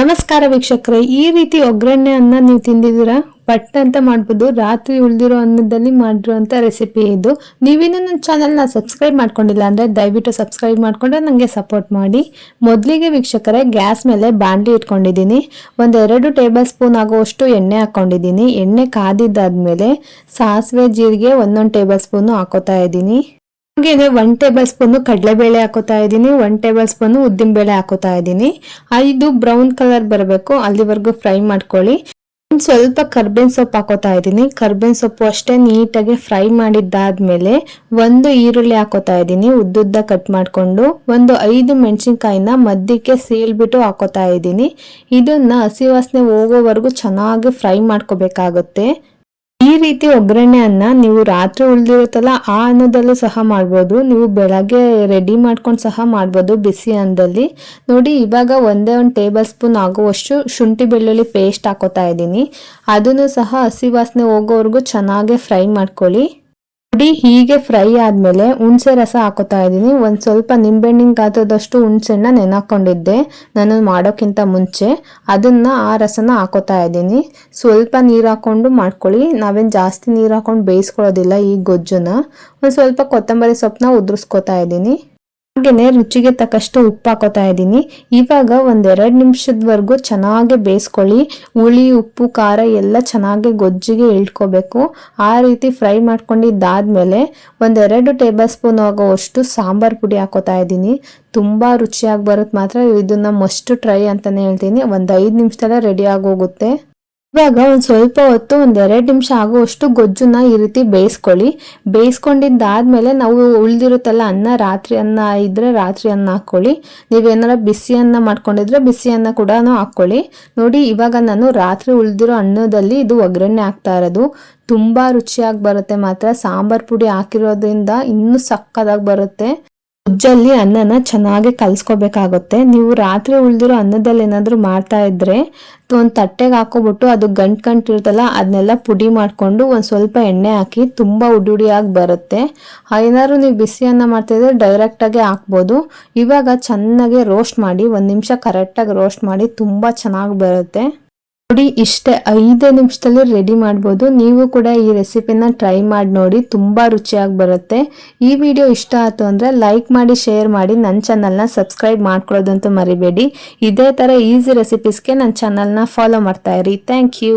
ನಮಸ್ಕಾರ ವೀಕ್ಷಕರೇ, ಈ ರೀತಿ ಒಗ್ಗರಣೆ ಅನ್ನ ನೀವು ತಿಂದಿದ್ದೀರಾ? ಪಟ್ ಅಂತ ಮಾಡ್ಬೋದು, ರಾತ್ರಿ ಉಳಿದಿರೋ ಅನ್ನದಲ್ಲಿ ಮಾಡಿರುವಂಥ ರೆಸಿಪಿ ಇದು. ನೀವಿನ್ನೂ ನನ್ನ ಚಾನಲ್ನ ಸಬ್ಸ್ಕ್ರೈಬ್ ಮಾಡ್ಕೊಂಡಿಲ್ಲ ಅಂದರೆ ದಯವಿಟ್ಟು ಸಬ್ಸ್ಕ್ರೈಬ್ ಮಾಡಿಕೊಂಡ್ರೆ ನನಗೆ ಸಪೋರ್ಟ್ ಮಾಡಿ. ಮೊದಲಿಗೆ ವೀಕ್ಷಕರೇ, ಗ್ಯಾಸ್ ಮೇಲೆ ಬಾಂಡ್ಲಿ ಇಟ್ಕೊಂಡಿದ್ದೀನಿ. ಒಂದೆರಡು ಟೇಬಲ್ ಸ್ಪೂನ್ ಆಗುವಷ್ಟು ಎಣ್ಣೆ ಹಾಕ್ಕೊಂಡಿದ್ದೀನಿ ಎಣ್ಣೆ ಕಾದಿದ್ದಾದ್ಮೇಲೆ ಸಾಸಿವೆ, ಜೀರಿಗೆ ಒಂದೊಂದು ಟೇಬಲ್ ಸ್ಪೂನು ಹಾಕೋತಾ ಇದ್ದೀನಿ. ಹಾಗೆ ಒನ್ ಟೇಬಲ್ ಸ್ಪೂನು ಕಡಲೆಬೇಳೆ ಹಾಕೋತಾ ಇದ್ದೀನಿ. ಒನ್ ಟೇಬಲ್ ಸ್ಪೂನು ಉದ್ದಿನ ಬೇಳೆ ಹಾಕೋತಾ ಇದ್ದೀನಿ. ಇದು ಬ್ರೌನ್ ಕಲರ್ ಬರಬೇಕು. ಅಲ್ಲಿವರೆಗೂ ಫ್ರೈ ಮಾಡ್ಕೊಳ್ಳಿ. ಸ್ವಲ್ಪ ಕರ್ಬೇವಿನ ಸೊಪ್ಪು ಹಾಕೋತಾ ಇದ್ದೀನಿ. ಕರ್ಬೇವಿನ ಸೊಪ್ಪು ಅಷ್ಟೇ ನೀಟಾಗಿ ಫ್ರೈ ಮಾಡಿದ್ದಾದ್ಮೇಲೆ ಒಂದು ಈರುಳ್ಳಿ ಹಾಕೋತಾ ಇದ್ದೀನಿ. ಉದ್ದುದ್ದ ಕಟ್ ಮಾಡಿಕೊಂಡು ಒಂದು ಐದು ಮೆಣಸಿನ್ಕಾಯಿನ ಮಧ್ಯಕ್ಕೆ ಸೀಳ್ಬಿಟ್ಟು ಹಾಕೋತಾ ಇದ್ದೀನಿ. ಇದನ್ನ ಹಸಿ ವಾಸನೆ ಹೋಗೋವರೆಗೂ ಚೆನ್ನಾಗಿ ಫ್ರೈ ಮಾಡ್ಕೋಬೇಕಾಗುತ್ತೆ. ಈ ರೀತಿ ಒಗ್ಗರಣೆ ಅನ್ನ ನೀವು ರಾತ್ರಿ ಉಳಿದಿರುತ್ತಲ್ಲ ಆ ಅನ್ನದಲ್ಲೂ ಸಹ ಮಾಡ್ಬೋದು. ನೀವು ಬೆಳಗ್ಗೆ ರೆಡಿ ಮಾಡ್ಕೊಂಡು ಸಹ ಮಾಡ್ಬೋದು ಬಿಸಿ ಅನ್ನದಲ್ಲಿ. ನೋಡಿ, ಇವಾಗ ಒಂದೇ ಒಂದು ಟೇಬಲ್ ಸ್ಪೂನ್ ಆಗುವಷ್ಟು ಶುಂಠಿ ಬೆಳ್ಳುಳ್ಳಿ ಪೇಸ್ಟ್ ಹಾಕೋತಾ ಇದ್ದೀನಿ. ಅದನ್ನು ಸಹ ಹಸಿ ವಾಸನೆ ಹೋಗೋವರೆಗೂ ಚೆನ್ನಾಗೆ ಫ್ರೈ ಮಾಡ್ಕೊಳ್ಳಿ. ನೋಡಿ ಹೀಗೆ ಫ್ರೈ ಆದಮೇಲೆ ಹುಣಸೆ ರಸ ಹಾಕೋತಾ ಇದ್ದೀನಿ. ಒಂದು ಸ್ವಲ್ಪ ನಿಂಬೆಹಣ್ಣಿನ ಗಾತ್ರದಷ್ಟು ಹುಣಸೆಣ್ಣ ನೆನಾಕೊಂಡಿದ್ದೆ ನಾನು ಮಾಡೋಕ್ಕಿಂತ ಮುಂಚೆ ಅದನ್ನ ಆ ರಸನ ಹಾಕೋತಾ ಇದ್ದೀನಿ. ಸ್ವಲ್ಪ ನೀರು ಹಾಕೊಂಡು ಮಾಡ್ಕೊಳ್ಳಿ. ನಾವೇನು ಜಾಸ್ತಿ ನೀರು ಹಾಕೊಂಡು ಬೇಯಿಸ್ಕೊಳ್ಳೋದಿಲ್ಲ ಈ ಗೊಜ್ಜನ್ನು. ಒಂದು ಸ್ವಲ್ಪ ಕೊತ್ತಂಬರಿ ಸೊಪ್ಪನ್ನ ಉದುರಿಸ್ಕೊತಾ ಇದ್ದೀನಿ. ಹಾಗೆಯೇ ರುಚಿಗೆ ತಕ್ಕಷ್ಟು ಉಪ್ಪು ಹಾಕೋತಾ ಇದ್ದೀನಿ. ಇವಾಗ ಒಂದೆರಡು ನಿಮಿಷದವರೆಗೂ ಚೆನ್ನಾಗಿ ಬೇಯಿಸ್ಕೊಳ್ಳಿ. ಹುಳಿ, ಉಪ್ಪು, ಖಾರ ಎಲ್ಲ ಚೆನ್ನಾಗಿ ಗೊಜ್ಜಿಗೆ ಇಳ್ಕೋಬೇಕು. ಆ ರೀತಿ ಫ್ರೈ ಮಾಡ್ಕೊಂಡಿದ್ದಾದ್ಮೇಲೆ ಒಂದೆರಡು ಟೇಬಲ್ ಸ್ಪೂನ್ ಆಗೋವಷ್ಟು ಸಾಂಬಾರು ಪುಡಿ ಹಾಕೋತಾ ಇದ್ದೀನಿ. ತುಂಬ ರುಚಿಯಾಗಿ ಬರುತ್ತೆ. ಮಾತ್ರ ಇದನ್ನು ಮಸ್ಟ್ ಟ್ರೈ ಅಂತಲೇ ಹೇಳ್ತೀನಿ. ಒಂದು ಐದು ನಿಮಿಷದಲ್ಲೇ ರೆಡಿ ಆಗೋಗುತ್ತೆ. ಇವಾಗ ಒಂದು ಸ್ವಲ್ಪ ಹೊತ್ತು, ಒಂದು ಎರಡು ನಿಮಿಷ ಆಗುವಷ್ಟು ಗೊಜ್ಜನ್ನ ಈ ರೀತಿ ಬೇಯಿಸ್ಕೊಳ್ಳಿ. ಬೇಯಿಸ್ಕೊಂಡಿದ್ದಾದ್ಮೇಲೆ ನಾವು ಉಳಿದಿರುತ್ತಲ್ಲ ಅನ್ನ, ರಾತ್ರಿ ಅನ್ನ ಇದ್ರೆ ರಾತ್ರಿ ಅನ್ನ ಹಾಕ್ಕೊಳ್ಳಿ. ನೀವೇನಾರ ಬಿಸಿ ಅನ್ನ ಮಾಡ್ಕೊಂಡಿದ್ರೆ ಬಿಸಿ ಅನ್ನ ಕೂಡ ಹಾಕ್ಕೊಳ್ಳಿ. ನೋಡಿ, ಇವಾಗ ನಾನು ರಾತ್ರಿ ಉಳಿದಿರೋ ಅನ್ನದಲ್ಲಿ ಇದು ಒಗ್ಗರಣೆ ಹಾಕ್ತಾ ಇರೋದು. ತುಂಬಾ ರುಚಿಯಾಗಿ ಬರುತ್ತೆ ಮಾತ್ರ. ಸಾಂಬಾರು ಪುಡಿ ಹಾಕಿರೋದ್ರಿಂದ ಇನ್ನೂ ಸಕ್ಕದಾಗಿ ಬರುತ್ತೆ. ಉಜ್ಜಲ್ಲಿ ಅನ್ನನ ಚೆನ್ನಾಗಿ ಕಲ್ಸ್ಕೋಬೇಕಾಗುತ್ತೆ. ನೀವು ರಾತ್ರಿ ಉಳಿದಿರೋ ಅನ್ನದಲ್ಲಿ ಏನಾದರೂ ಮಾಡ್ತಾ ಇದ್ರೆ ಒಂದು ತಟ್ಟೆಗೆ ಹಾಕೋಬಿಟ್ಟು ಅದು ಗಂಟು ಗಂಟಿರ್ತಲ್ಲ ಅದನ್ನೆಲ್ಲ ಪುಡಿ ಮಾಡಿಕೊಂಡು ಒಂದು ಸ್ವಲ್ಪ ಎಣ್ಣೆ ಹಾಕಿ ತುಂಬ ಉಡಿ ಬರುತ್ತೆ. ಏನಾದ್ರು ನೀವು ಬಿಸಿ ಅನ್ನ ಮಾಡ್ತಾಯಿದ್ರೆ ಡೈರೆಕ್ಟಾಗಿ ಹಾಕ್ಬೋದು. ಇವಾಗ ಚೆನ್ನಾಗಿ ರೋಸ್ಟ್ ಮಾಡಿ, ಒಂದು ನಿಮಿಷ ಕರೆಕ್ಟಾಗಿ ರೋಸ್ಟ್ ಮಾಡಿ ತುಂಬ ಚೆನ್ನಾಗಿ ಬರುತ್ತೆ. ನೋಡಿ, ಇಷ್ಟೇ ಐದೇ ನಿಮಿಷದಲ್ಲಿ ರೆಡಿ ಮಾಡ್ಬೋದು. ನೀವು ಕೂಡ ಈ ರೆಸಿಪಿನ ಟ್ರೈ ಮಾಡಿ ನೋಡಿ, ತುಂಬ ರುಚಿಯಾಗಿ ಬರುತ್ತೆ. ಈ ವಿಡಿಯೋ ಇಷ್ಟ ಆಯಿತು ಅಂದರೆ ಲೈಕ್ ಮಾಡಿ ಶೇರ್ ಮಾಡಿ ನನ್ನ ಚಾನಲ್ನ ಸಬ್ಸ್ಕ್ರೈಬ್ ಮಾಡ್ಕೊಳ್ಳೋದಂತೂ ಮರಿಬೇಡಿ. ಇದೇ ಥರ ಈಸಿ ರೆಸಿಪೀಸ್ಗೆ ನನ್ನ ಚಾನಲ್ನ ಫಾಲೋ ಮಾಡ್ತಾ ಇರಿ. Thank you